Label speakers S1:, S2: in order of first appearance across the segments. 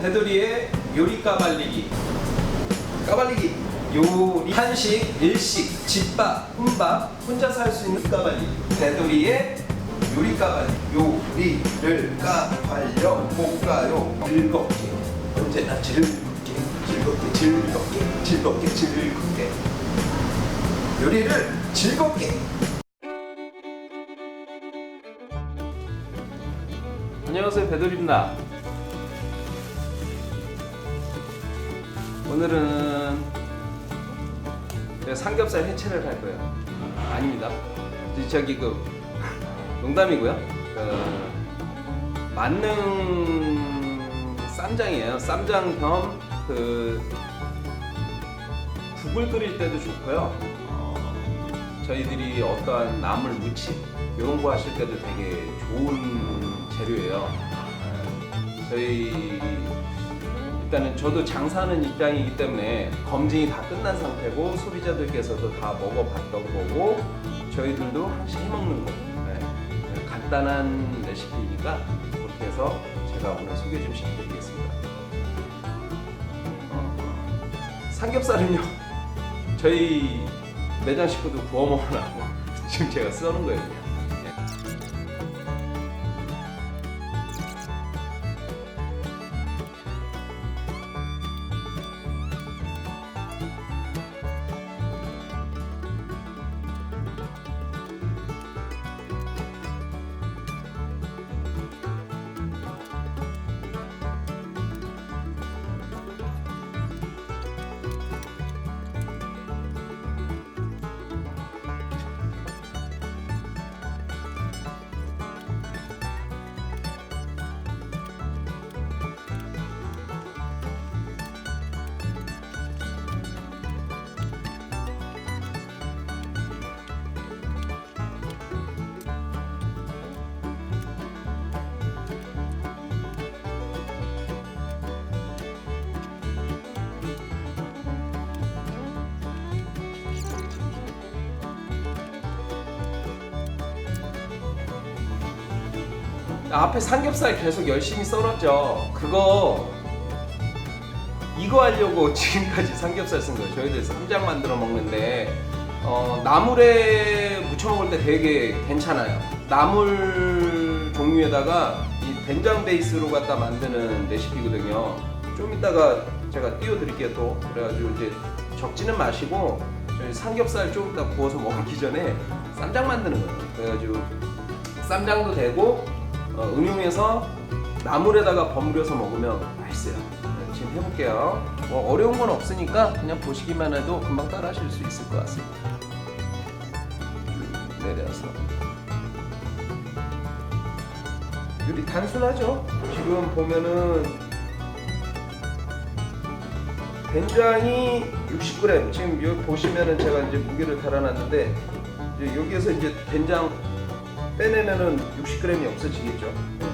S1: 배돌이의 요리 까발리기. 까발리기. 요리, 한식, 일식, 집밥, 혼밥, 혼자서 할 수 있는 까발리기. 배돌이의 요리 까발리기. 요리를 까발려 볶아요. 즐겁게. 언제나 즐겁게, 즐겁게, 즐겁게, 즐겁게, 즐겁게. 요리를 즐겁게. 안녕하세요 배돌입니다 오늘은 삼겹살 해체를 할 거예요. 아닙니다. 저기 그 농담이고요. 그 만능 쌈장이에요. 쌈장 겸그 국을 끓일 때도 좋고요. 어, 저희들이 어떠한 나물 무침 이런 거 하실 때도 되게 좋은 재료예요. 네. 저희 일단은 저도 장사하는 입장이기 때문에 검증이 다 끝난 상태고 소비자들께서도 다 먹어봤던 거고 저희들도 하나씩 해먹는 거. 네. 간단한 레시피니까 그렇게 해서 제가 오늘 소개 좀 시켜드리겠습니다. 어, 삼겹살은요 저희 매장 식구도 구워 먹으라고 지금 제가 써는 거예요. 앞에 삼겹살 계속 열심히 썰었죠. 그거 이거 하려고 지금까지 삼겹살 쓴 거예요. 저희들 쌈장 만들어 먹는데 어, 나물에 무쳐 먹을 때 되게 괜찮아요. 나물 종류에다가 이 된장 베이스로 갖다 만드는 레시피거든요. 좀 이따가 제가 띄워드릴게요 또. 그래가지고 이제 적지는 마시고 저희 삼겹살 좀 이따 구워서 먹기 전에 쌈장 만드는 거예요. 그래가지고 쌈장도 되고 어, 응용해서 나물에다가 버무려서 먹으면 맛있어요. 네, 지금 해볼게요. 뭐 어려운 건 없으니까 그냥 보시기만 해도 금방 따라 하실 수 있을 것 같습니다. 쭉 내려서. 요리 단순하죠? 지금 보면은 된장이 60g. 지금 여기 보시면은 제가 이제 무게를 달아놨는데 이제 여기에서 이제 된장 빼내면은 60g이 없어지겠죠. 네.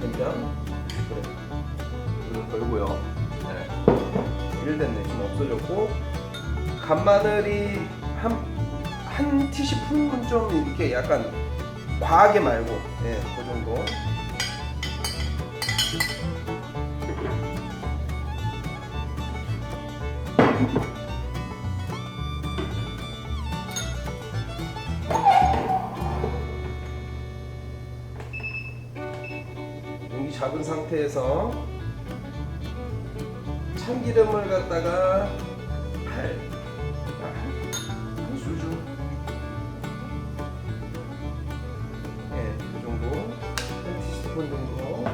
S1: 된장 60g. 이거 걸고요. 네. 1 됐네. 지금 없어졌고 간마늘이 한, 한 티스푼은 좀 이렇게 약간 과하게 말고 예, 그 정도. 잡은 상태에서 참기름을 갖다가 한, 한 수준 예, 그 정도. 한 티스푼 정도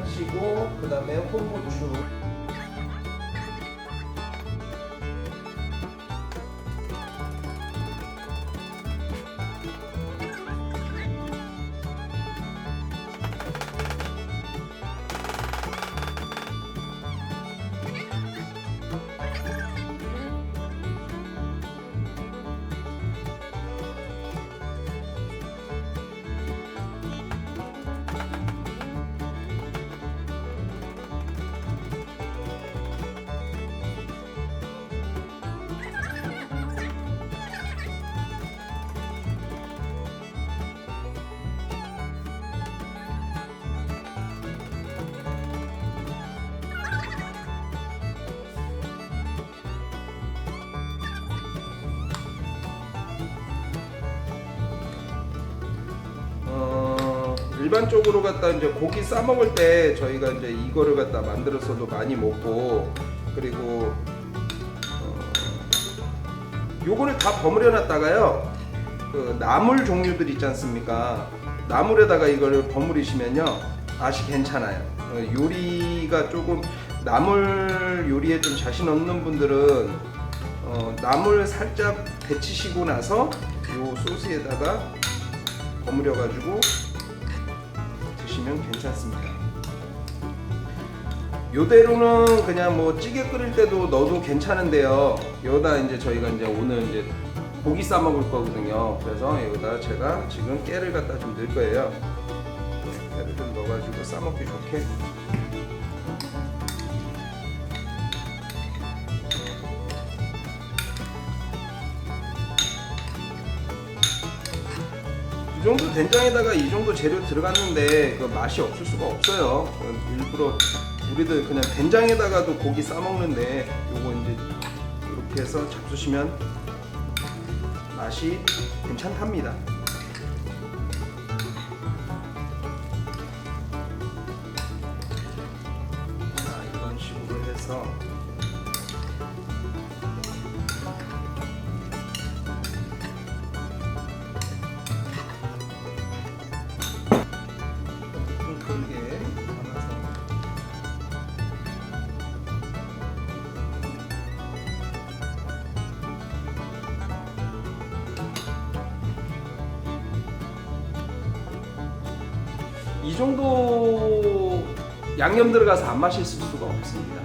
S1: 하시고 그 다음에 홍고추 일반적으로 갖다 이제 고기 싸 먹을 때 저희가 이제 이거를 갖다 만들어서도 많이 먹고 그리고 어, 요거를 다 버무려 놨다가요. 그 나물 종류들 있지 않습니까? 나물에다가 이거를 버무리시면요. 맛이 괜찮아요. 어, 요리가 조금 나물 요리에 좀 자신 없는 분들은 어, 나물 살짝 데치시고 나서 요 소스에다가 버무려 가지고 드시면 괜찮습니다. 요대로는 그냥 뭐 찌개 끓일 때도 넣어도 괜찮은데요. 여기다 이제 저희가 이제 오늘 이제 고기 싸 먹을 거거든요. 그래서 여기다 제가 지금 깨를 갖다 좀 넣을 거예요. 네, 깨를 좀 넣어가지고 싸 먹기 좋게. 정도 된장에다가 이 정도 재료 들어갔는데 그 맛이 없을 수가 없어요. 그 일부러 우리들 그냥 된장에다가도 고기 싸 먹는데 요거 이제 이렇게 해서 잡수시면 맛이 괜찮답니다. 자 이런 식으로 해서 이 정도 양념 들어가서 안 마실 수가 없습니다.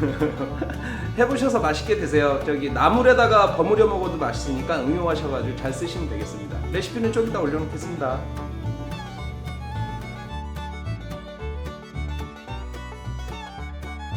S1: 해보셔서 맛있게 드세요. 저기 나물에다가 버무려 먹어도 맛있으니까 응용하셔가지고 잘 쓰시면 되겠습니다. 레시피는 좀 이따 올려놓겠습니다.